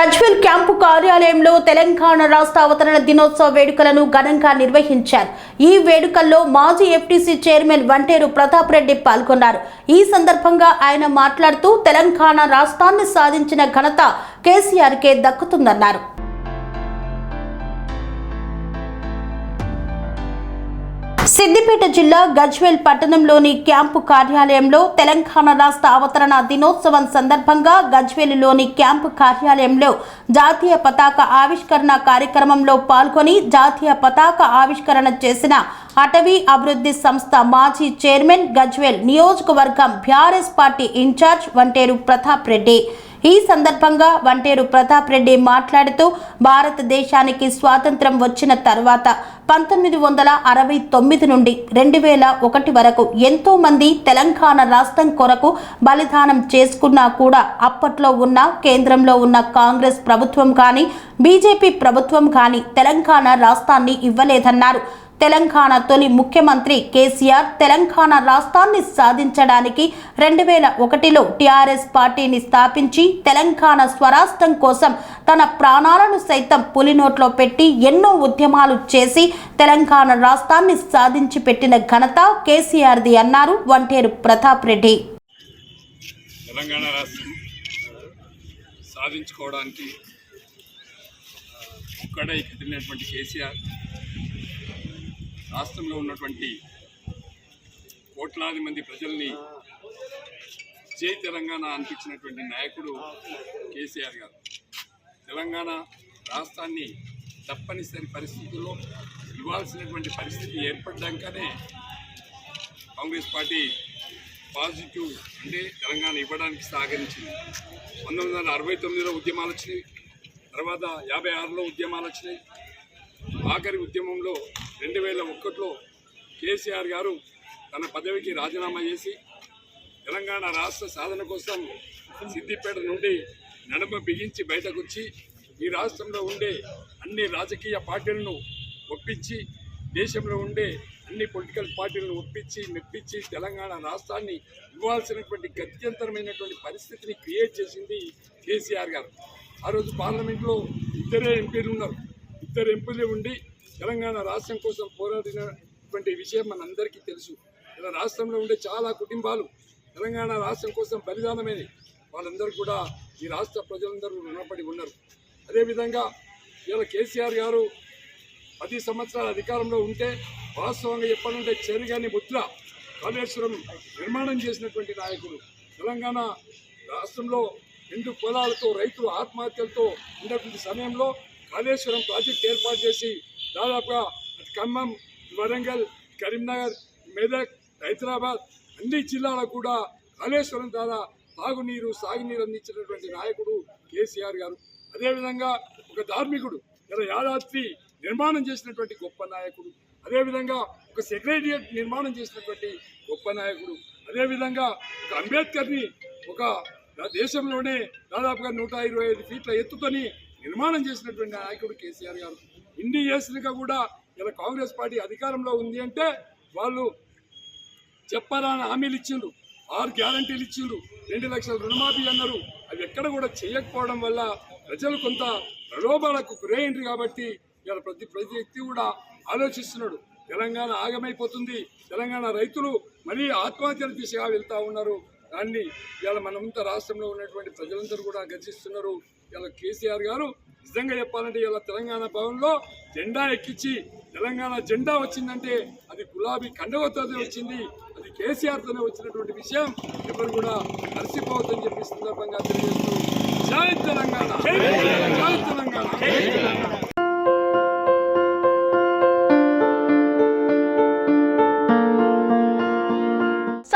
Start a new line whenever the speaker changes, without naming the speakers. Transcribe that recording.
Gajwel camp కార్యాలయంలో తెలంగాణ రాష్ట్ర అవతరణ దినోత్సవ వేడుకలను ఘనంగా నిర్వహించారు. ఈ వేడుకల్లో మాజీ ఎఫ్టీసీ చైర్మన్ వంటేరు ప్రతాప్ రెడ్డి పాల్గొన్నారు. ఈ సందర్భంగా ఆయన మాట్లాడుతూ తెలంగాణ రాష్ట్రాన్ని సాధించిన ఘనత కేసీఆర్కే దక్కుతుందన్నారు. సిద్దిపేట జిల్లా గజ్వేల్ పట్టణంలోని క్యాంపు కార్యాలయంలో తెలంగాణ రాష్ట్ర అవతరణ దినోత్సవం సందర్భంగా గజ్వేలులోని క్యాంపు కార్యాలయంలో జాతీయ పతాక ఆవిష్కరణ కార్యక్రమంలో పాల్గొని జాతీయ పతాక ఆవిష్కరణ చేసిన అటవీ అభివృద్ధి సంస్థ మాజీ చైర్మన్ గజ్వేల్ నియోజకవర్గం BRS party incharge Vanteru Pratap Reddy. ఈ సందర్భంగా వంటేరు ప్రతాప్ రెడ్డి మాట్లాడుతూ భారతదేశానికి స్వాతంత్రం వచ్చిన తర్వాత పంతొమ్మిది వందల అరవై తొమ్మిది నుండి రెండు వేల ఒకటి వరకు ఎంతో మంది తెలంగాణ రాష్ట్రం కొరకు బలిదానం చేసుకున్నా కూడా అప్పట్లో ఉన్న కేంద్రంలో ఉన్న కాంగ్రెస్ ప్రభుత్వం కానీ బీజేపీ ప్రభుత్వం కానీ తెలంగాణ రాష్ట్రాన్ని ఇవ్వలేదన్నారు. తెలంగాణ తొలి ముఖ్యమంత్రి కేసీఆర్ తెలంగాణ రాష్ట్రాన్ని సాధించడానికి రెండు వేల ఒకటిలో టీఆర్ఎస్ పార్టీని స్థాపించి తెలంగాణ స్వరాష్ట్రం కోసం తన ప్రాణాలను సైతం పులినోట్లో పెట్టి ఎన్నో ఉద్యమాలు చేసి తెలంగాణ రాష్ట్రాన్ని సాధించి పెట్టిన ఘనత కేసీఆర్ది అన్నారు వంటేరు ప్రతాప్ రెడ్డి.
తెలంగాణ రాష్ట్రం సాధించుకోవడానికి ఒక్కడై కదిలినటువంటి కేసీఆర్ రాష్ట్రంలో ఉన్నటువంటి కోట్లాది మంది ప్రజల్ని జై తెలంగాణ అనిపించినటువంటి నాయకుడు కేసీఆర్ గారు. తెలంగాణ రాష్ట్రాన్ని తప్పనిసరి పరిస్థితుల్లో ఇవ్వాల్సినటువంటి పరిస్థితి ఏర్పడ్డాకనే కాంగ్రెస్ పార్టీ పాజిటివ్ అంటే తెలంగాణ ఇవ్వడానికి సహకరించింది. పంతొమ్మిది వందల అరవై తొమ్మిదిలో ఉద్యమాలు వచ్చినాయి. తర్వాత యాభై ఆరులో ఉద్యమాలు వచ్చినాయి. ఆఖరి ఉద్యమంలో రెండు వేల ఒకటిలో కేసీఆర్ గారు తన పదవికి రాజీనామా చేసి తెలంగాణ రాష్ట్ర సాధన కోసం సిద్దిపేట నుండి నడుమ బిగించి బయటకు వచ్చి ఈ రాష్ట్రంలో ఉండే అన్ని రాజకీయ పార్టీలను ఒప్పించి దేశంలో ఉండే అన్ని పొలిటికల్ పార్టీలను ఒప్పించి మెప్పించి తెలంగాణ రాష్ట్రాన్ని ఇవ్వాల్సినటువంటి గత్యంతరమైనటువంటి పరిస్థితిని క్రియేట్ చేసింది కేసీఆర్ గారు. ఆ రోజు పార్లమెంట్లో ఇద్దరే ఎంపీలు ఉన్నారు. ఇద్దరు ఎంపీలు ఉండి తెలంగాణ రాష్ట్రం కోసం పోరాడినటువంటి విషయం మనందరికీ తెలుసు. ఇలా రాష్ట్రంలో ఉండే చాలా కుటుంబాలు తెలంగాణ రాష్ట్రం కోసం బలిదానమైనవి. వాళ్ళందరూ కూడా ఈ రాష్ట్ర ప్రజలందరూ రుణపడి ఉన్నారు. అదేవిధంగా ఇలా కేసీఆర్ గారు పది సంవత్సరాల అధికారంలో ఉంటే వాస్తవంగా చెప్పాలంటే చెరుగాని ముద్ర కాళేశ్వరం నిర్మాణం చేసినటువంటి నాయకుడు. తెలంగాణ రాష్ట్రంలో రెండు పొలాలతో రైతులు ఆత్మహత్యలతో ఉన్నటువంటి సమయంలో కాళేశ్వరం ప్రాజెక్ట్ ఏర్పాటు చేసి దాదాపుగా ఖమ్మం వరంగల్ కరీంనగర్ మెదక్ హైదరాబాద్ అన్ని జిల్లాలకు కూడా కాళేశ్వరం ద్వారా తాగునీరు సాగునీరు అందించినటువంటి నాయకుడు కేసీఆర్ గారు. అదేవిధంగా ఒక ధార్మికుడు ఇలా యాదాద్రి నిర్మాణం చేసినటువంటి గొప్ప నాయకుడు. అదేవిధంగా ఒక సెక్రటరియట్ నిర్మాణం చేసినటువంటి గొప్ప నాయకుడు. అదేవిధంగా ఒక అంబేద్కర్ని ఒక దేశంలోనే దాదాపుగా నూట ఇరవై ఐదు ఫీట్ల ఎత్తుతోని నిర్మాణం చేసినటువంటి నాయకుడు కేసీఆర్ గారు. ఇన్ని చేసినాక కూడా ఇలా కాంగ్రెస్ పార్టీ అధికారంలో ఉంది అంటే వాళ్ళు చెప్పాలని హామీలు ఇచ్చిండ్రు. ఆరు గ్యారంటీలు ఇచ్చిండ్రు. రెండు లక్షల రుణమాఫీ అన్నారు. అవి ఎక్కడ కూడా చేయకపోవడం వల్ల ప్రజలు కొంత ప్రలోభాలకు గురైండ్రు కాబట్టి ఇలా ప్రతి ప్రతి వ్యక్తి కూడా ఆలోచిస్తున్నాడు. తెలంగాణ ఆగమైపోతుంది. తెలంగాణ రైతులు మరీ ఆత్మహత్యల దిశగా వెళ్తూ ఉన్నారు. దాన్ని ఇలా మనమంతా రాష్ట్రంలో ఉన్నటువంటి ప్రజలందరూ కూడా గర్జిస్తున్నారు. ఇలా కేసీఆర్ గారు నిజంగా చెప్పాలంటే ఇలా తెలంగాణ భవన్లో జెండా ఎక్కించి తెలంగాణ జెండా వచ్చిందంటే అది గులాబీ కండవతోనే వచ్చింది అది కేసీఆర్తోనే వచ్చినటువంటి విషయం ఎవరు కూడా మర్చిపోవద్దని చెప్పి సందర్భంగా తెలియజేస్తూ జై తెలంగాణ జై తెలంగాణ.